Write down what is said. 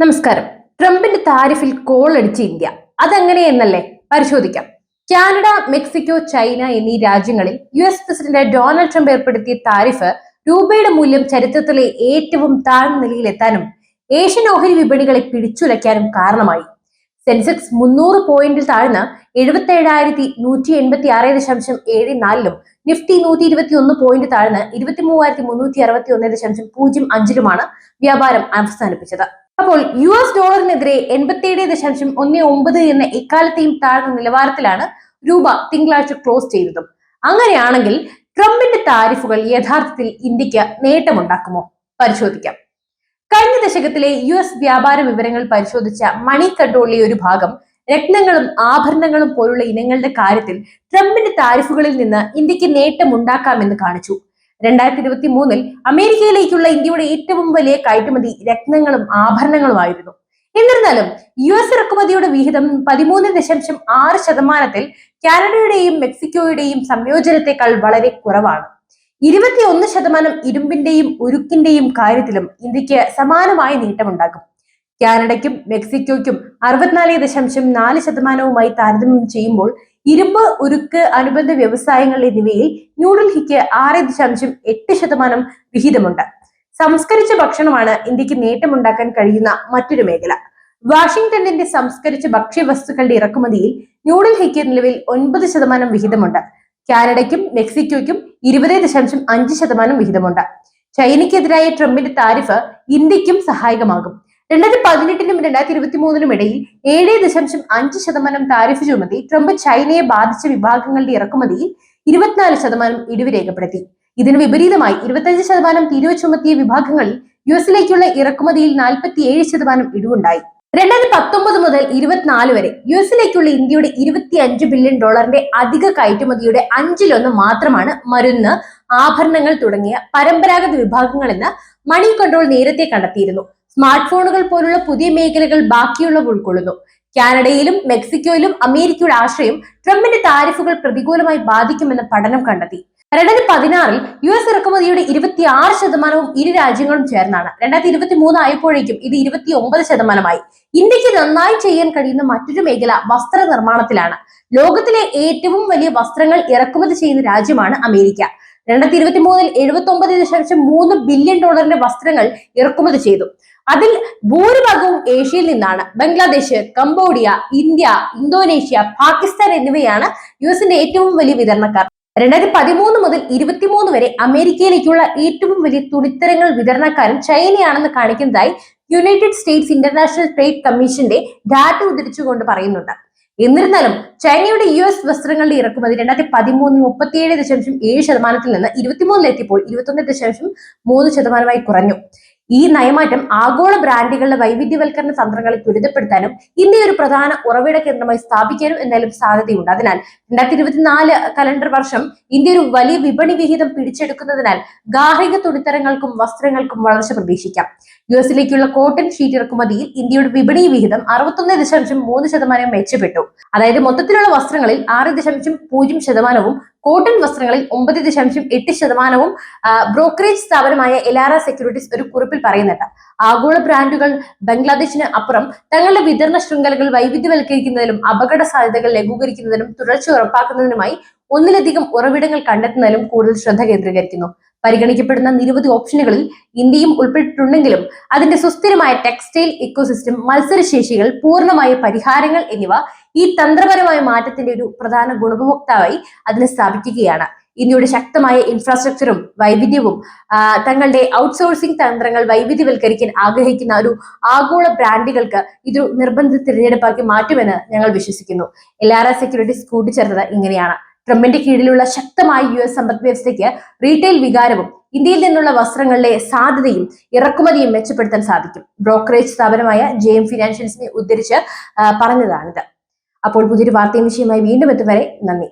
നമസ്കാരം. ട്രംപിന്റെ താരിഫിൽ കോൾ അടിച്ച് ഇന്ത്യ. അതെങ്ങനെയെന്നല്ലേ പരിശോധിക്കാം. കാനഡ മെക്സിക്കോ ചൈന എന്നീ രാജ്യങ്ങളിൽ U S president Donald Trump ഏർപ്പെടുത്തിയ താരിഫ് രൂപയുടെ മൂല്യം ചരിത്രത്തിലെ ഏറ്റവും താഴ്ന്ന നിലയിലെത്താനും ഏഷ്യൻ ഓഹരി വിപണികളെ പിടിച്ചുലയ്ക്കാനും കാരണമായി. സെൻസെക്സ് മുന്നൂറ് പോയിന്റിൽ താഴ്ന്ന് എഴുപത്തി ഏഴായിരത്തി നൂറ്റി എൺപത്തി ആറ് ദശാംശം ഏഴ് നാലിലും നിഫ്റ്റി നൂറ്റി ഇരുപത്തി ഒന്ന് പോയിന്റ് താഴ്ന്ന് ഇരുപത്തി മൂവായിരത്തി മുന്നൂറ്റി അറുപത്തി ഒന്ന് ദശാംശം പൂജ്യം അഞ്ചിലുമാണ് വ്യാപാരം അവസാനിപ്പിച്ചത്. അപ്പോൾ യു എസ് ഡോളറിനെതിരെ എൺപത്തിയേഴ് ദശാംശം ഒന്ന് ഒമ്പത് എന്ന എക്കാലത്തെയും താഴ്ന്ന നിലവാരത്തിലാണ് രൂപ തിങ്കളാഴ്ച ക്ലോസ് ചെയ്തതും. അങ്ങനെയാണെങ്കിൽ ട്രംപിന്റെ താരിഫുകൾ യഥാർത്ഥത്തിൽ ഇന്ത്യയ്ക്ക് നേട്ടമുണ്ടാക്കുമോ? പരിശോധിക്കാം. കഴിഞ്ഞ ദശകത്തിലെ യു എസ് വ്യാപാര വിവരങ്ങൾ പരിശോധിച്ച മണി കൺട്രോളിലെ ഒരു ഭാഗം രത്നങ്ങളും ആഭരണങ്ങളും പോലുള്ള ഇനങ്ങളുടെ കാര്യത്തിൽ ട്രംപിന്റെ താരിഫുകളിൽ നിന്ന് ഇന്ത്യയ്ക്ക് നേട്ടമുണ്ടാക്കാമെന്ന് കാണിച്ചു. രണ്ടായിരത്തി ഇരുപത്തി മൂന്നിൽ അമേരിക്കയിലേക്കുള്ള ഇന്ത്യയുടെ ഏറ്റവും വലിയ കയറ്റുമതി രത്നങ്ങളും ആഭരണങ്ങളുമായിരുന്നു. എന്നിരുന്നാലും യു എസ് ഇറക്കുമതിയുടെ വിഹിതം പതിമൂന്ന് ദശാംശം ആറ് ശതമാനത്തിൽ കാനഡയുടെയും മെക്സിക്കോയുടെയും സംയോജനത്തെക്കാൾ വളരെ കുറവാണ്. ഇരുപത്തിയൊന്ന് ശതമാനം ഇരുമ്പിന്റെയും ഉരുക്കിന്റെയും കാര്യത്തിലും ഇന്ത്യയ്ക്ക് സമാനമായ നേട്ടമുണ്ടാകും. കാനഡയ്ക്കും മെക്സിക്കോയ്ക്കും അറുപത്തിനാല് ദശാംശം നാല് ശതമാനവുമായി താരതമ്യം ചെയ്യുമ്പോൾ ഇരുമ്പ് ഉരുക്ക് അനുബന്ധ വ്യവസായങ്ങൾ എന്നിവയിൽ ന്യൂഡൽഹിക്ക് ആറ് ദശാംശം എട്ട് ശതമാനം വിഹിതമുണ്ട്. സംസ്കരിച്ച ഭക്ഷണമാണ് ഇന്ത്യയ്ക്ക് നേട്ടമുണ്ടാക്കാൻ കഴിയുന്ന മറ്റൊരു മേഖല. വാഷിംഗ്ടണിന്റെ സംസ്കരിച്ച ഭക്ഷ്യവസ്തുക്കളുടെ ഇറക്കുമതിയിൽ ന്യൂഡൽഹിക്ക് നിലവിൽ ഒൻപത് ശതമാനം വിഹിതമുണ്ട്. കാനഡയ്ക്കും മെക്സിക്കോയ്ക്കും ഇരുപത് ദശാംശം അഞ്ച് ശതമാനം വിഹിതമുണ്ട്. ചൈനയ്ക്കെതിരായ ട്രംപിന്റെ താരിഫ് ഇന്ത്യക്കും സഹായകമാകും. രണ്ടായിരത്തി പതിനെട്ടിനും രണ്ടായിരത്തി ഇരുപത്തി മൂന്നിനും ഇടയിൽ ഏഴ് ദശാംശം അഞ്ച് ശതമാനം താരിഫ് ചുമത്തി ട്രംപ് ചൈനയെ ബാധിച്ച വിഭാഗങ്ങളുടെ ഇറക്കുമതിയിൽ ഇരുപത്തിനാല് ശതമാനം ഇടിവ് രേഖപ്പെടുത്തി. ഇതിന് വിപരീതമായി ഇരുപത്തഞ്ച് ശതമാനം തീരുവ ചുമത്തിയ വിഭാഗങ്ങളിൽ യു എസിലേക്കുള്ള ഇറക്കുമതിയിൽ നാൽപ്പത്തി ഏഴ് ശതമാനം ഇടിവുണ്ടായി. രണ്ടായിരത്തി പത്തൊമ്പത് മുതൽ ഇരുപത്തിനാല് വരെ യു എസിലേക്കുള്ള ഇന്ത്യയുടെ ഇരുപത്തി അഞ്ച് ബില്യൺ ഡോളറിന്റെ അധിക കയറ്റുമതിയുടെ അഞ്ചിലൊന്ന് മാത്രമാണ് മരുന്ന് ആഭരണങ്ങൾ തുടങ്ങിയ പരമ്പരാഗത വിഭാഗങ്ങളെന്ന് മണി കൺട്രോൾ നേരത്തെ കണ്ടെത്തിയിരുന്നു. സ്മാർട്ട് ഫോണുകൾ പോലുള്ള പുതിയ മേഖലകൾ ബാക്കിയുള്ളവ ഉൾക്കൊള്ളുന്നു. കാനഡയിലും മെക്സിക്കോയിലും അമേരിക്കയുടെ ആശ്രയം ട്രംപിന്റെ താരിഫുകൾ പ്രതികൂലമായി ബാധിക്കുമെന്ന് പഠനം കണ്ടെത്തി. രണ്ടായിരത്തി പതിനാറിൽ യു എസ് ഇറക്കുമതിയുടെ ഇരുപത്തി ആറ് ശതമാനവും ഇരു രാജ്യങ്ങളും ചേർന്നാണ്. രണ്ടായിരത്തി ഇരുപത്തി മൂന്ന് ആയപ്പോഴേക്കും ഇത് ഇരുപത്തി ഒമ്പത് ശതമാനമായി. ഇന്ത്യയ്ക്ക് നന്നായി ചെയ്യാൻ കഴിയുന്ന മറ്റൊരു മേഖല വസ്ത്ര നിർമ്മാണത്തിലാണ് ലോകത്തിലെ ഏറ്റവും വലിയ വസ്ത്രങ്ങൾ ഇറക്കുമതി ചെയ്യുന്ന രാജ്യമാണ് അമേരിക്ക. രണ്ടായിരത്തി ഇരുപത്തി മൂന്നിൽ എഴുപത്തി ഒമ്പത് ദശാംശം മൂന്ന് ബില്യൺ ഡോളറിന്റെ വസ്ത്രങ്ങൾ ഇറക്കുമതി ചെയ്തു. അതിൽ ഭൂരിഭാഗവും ഏഷ്യയിൽ നിന്നാണ്. Bangladesh Cambodia India Indonesia Pakistan എന്നിവയാണ് യു എസിന്റെ ഏറ്റവും വലിയ വിതരണക്കാർ. രണ്ടായിരത്തി പതിമൂന്ന് മുതൽ ഇരുപത്തിമൂന്ന് വരെ അമേരിക്കയിലേക്കുള്ള ഏറ്റവും വലിയ തുണിത്തരങ്ങൾ വിതരണക്കാരൻ ചൈനയാണെന്ന് കാണിക്കുന്നതായി യുണൈറ്റഡ് സ്റ്റേറ്റ്സ് ഇന്റർനാഷണൽ ട്രേഡ് കമ്മീഷന്റെ ഡാറ്റ ഉദ്ധരിച്ചുകൊണ്ട് പറയുന്നുണ്ട്. എന്നിരുന്നാലും ചൈനയുടെ യു എസ് വസ്ത്രങ്ങളുടെ ഇറക്കുമതി രണ്ടായിരത്തി പതിമൂന്നിൽ മുപ്പത്തിയേഴ് ദശാംശം ഏഴ് ശതമാനത്തിൽ നിന്ന് ഇരുപത്തിമൂന്നിലെത്തിയപ്പോൾ ഇരുപത്തൊന്ന് ദശാംശം മൂന്ന് ശതമാനമായി കുറഞ്ഞു. ഈ നയമാറ്റം ആഗോള ബ്രാൻഡുകളുടെ വൈവിധ്യവൽക്കരണ തന്ത്രങ്ങളെ ത്വരിതപ്പെടുത്താനും ഇന്ത്യ ഒരു പ്രധാന ഉറവിട കേന്ദ്രമായി സ്ഥാപിക്കാനും എന്തായാലും സാധ്യതയുണ്ട്. അതിനാൽ രണ്ടായിരത്തി ഇരുപത്തിനാല് കലണ്ടർ വർഷം ഇന്ത്യ ഒരു വലിയ വിപണി വിഹിതം പിടിച്ചെടുക്കുന്നതിനാൽ ഗാർഹിക തുണിത്തരങ്ങൾക്കും വസ്ത്രങ്ങൾക്കും വളർച്ച പ്രതീക്ഷിക്കാം. യു എസിലേക്കുള്ള കോട്ടൺ ഷീറ്റ് ഇറക്കുമതിയിൽ ഇന്ത്യയുടെ വിപണി വിഹിതം അറുപത്തൊന്ന് ദശാംശം മൂന്ന് ശതമാനം മെച്ചപ്പെട്ടു. അതായത് മൊത്തത്തിലുള്ള വസ്ത്രങ്ങളിൽ ആറ് ദശാംശം പൂജ്യം ശതമാനവും കോട്ടൺ വസ്ത്രങ്ങളിൽ ഒമ്പത് ദശാംശം എട്ട് ശതമാനവും ബ്രോക്കറേജ് സ്ഥാപനമായ എലാറ സെക്യൂരിറ്റീസ് ഒരു കുറിപ്പിൽ പറയുന്നുണ്ട്. ആഗോള ബ്രാൻഡുകൾ ബംഗ്ലാദേശിന് അപ്പുറം തങ്ങളുടെ വിതരണ ശൃംഖലകൾ വൈവിധ്യവൽക്കരിക്കുന്നതിലും അപകട സാധ്യതകൾ ലഘൂകരിക്കുന്നതിനും തുടർച്ച ഉറപ്പാക്കുന്നതിനുമായി ഒന്നിലധികം ഉറവിടങ്ങൾ കണ്ടെത്തുന്നതിലും കൂടുതൽ ശ്രദ്ധ കേന്ദ്രീകരിക്കുന്നു. പരിഗണിക്കപ്പെടുന്ന നിരവധി ഓപ്ഷനുകളിൽ ഇന്ത്യയും ഉൾപ്പെട്ടിട്ടുണ്ടെങ്കിലും അതിന്റെ സുസ്ഥിരമായ ടെക്സ്റ്റൈൽ ഇക്കോസിസ്റ്റം മത്സരശേഷികൾ പൂർണമായ പരിഹാരങ്ങൾ എന്നിവ ഈ തന്ത്രപരമായ മാറ്റത്തിന്റെ ഒരു പ്രധാന ഗുണഭോക്താവായി അതിനെ സ്ഥാപിക്കുകയാണ്. ഇന്ത്യയുടെ ശക്തമായ ഇൻഫ്രാസ്ട്രക്ചറും വൈവിധ്യവും തങ്ങളുടെ ഔട്ട്സോഴ്സിംഗ് തന്ത്രങ്ങൾ വൈവിധ്യവൽക്കരിക്കാൻ ആഗ്രഹിക്കുന്ന ഒരു ആഗോള ബ്രാൻഡുകൾക്ക് ഇതൊരു നിർബന്ധിത തിരഞ്ഞെടുപ്പാക്കി മാറ്റുമെന്ന് ഞങ്ങൾ വിശ്വസിക്കുന്നു. എസ് സെക്യൂരിറ്റീസ് കൂട്ടിച്ചേർത്തത് ഇങ്ങനെയാണ്. ട്രംപിന്റെ കീഴിലുള്ള ശക്തമായ യു എസ് സമ്പദ് വ്യവസ്ഥയ്ക്ക് റീറ്റെയിൽ വികാരവും ഇന്ത്യയിൽ നിന്നുള്ള വസ്ത്രങ്ങളുടെ സാധ്യതയും ഇറക്കുമതിയും മെച്ചപ്പെടുത്താൻ സാധിക്കും. ബ്രോക്കറേജ് സ്ഥാപനമായ ജെ എം ഫിനാൻഷ്യൽസിനെ ഉദ്ധരിച്ച് പറഞ്ഞതാണിത്. അപ്പോൾ പുതിയൊരു വാർത്തയും വിഷയമായി വീണ്ടും എത്തും വരെ നന്ദി.